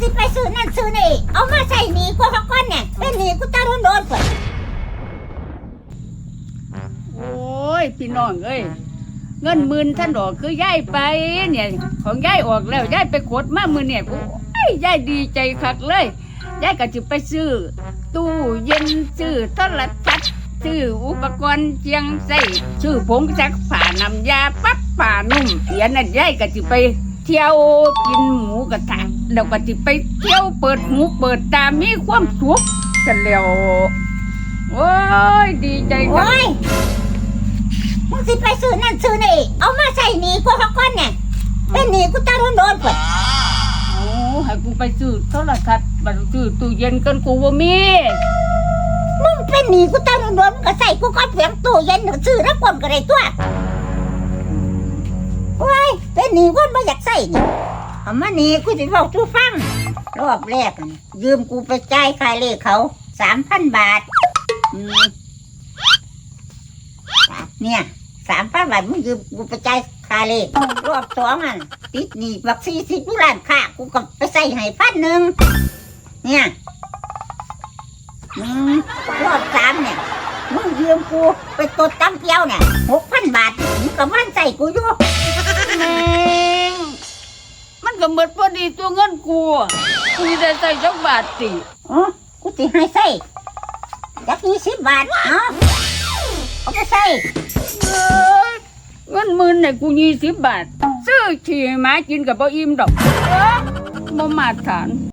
สิไปซื้อนั่นซื้อนี่เอามาใส่หนีกูเขาก้อนเนี่ยเป็นหนีกูตาโดนโดนเปิดโอ้ยพี่น้องเอ้ยเงินหมื่นท่านดอกคือย่ายไปเนี่ย ของย่ายออกแล้วย่ายไปขดมามือเนี่ยกูโอ้ยย่ายดีใจคักเลยย่ายก็จะไปซื้อ ตู้เย็นซื้อโทรทัศน์ซื้ออุปกรณ์เจียงใส่ซื้อผงซักผ้าน้ำยาปั๊บป่านุ่มเดี๋ยนั้นย่ายก็จะไปเที่ยวกินหมูกระทะ แล้วก็จะไปเที่ยวเปิดหูเปิดตามีความสุขกันแล้วโอ้ยดีใจคักโอ้ยมึงสิไปซื้อนั่นซื้อนี่เอามาใส่หนีกูเขาก้อนเนี่ยเป็นหนีกูตาโดนโดนเปิดโอ้ให้กูไปซื้อโทรทัศน์บัดซื้อตู้เย็นกันกูบ่มีมึงเป็นหนีกูตาโดนโดนมึงก็ใส่กูก้อนเสียงตู้เย็นซื้อแล้วกลมก็ได้ตัวโอ้ยเป็นหนีกูไม่อยากใส่นี่ เอามานีกูจะบอกทูฟัง รอบแรกน่ะยืมกูไปจ่ายค่าเลขเขาสามพันบาทอืมเนี่ยสามพันบาทมึงยืมกูไปจ่ายค่าเลขรอบสองอะติดหนี้บักสี่สิบยูล้านค่ากูก็ไปใส่ให้พันหนึ่งเนี่ยอืมรอบสามเนี่ยมึงยืมกูไปตดตำเกียวเนี่ยหกพันบาทมึงก็มันใส่กูอยู่ แม่ ก็หมดพอดีตัวเงินกูกูสิได้ใส่จักบาทสิอ๋อกูติให้ใส่จักยี่สิบบาทเนาะเอาไปใส่เอ้ยเงินหมื่นให้กู20บาท ซื้อขี่ให้หมากินกับบ่อิ่มดอกเอ้อบ่มาทาน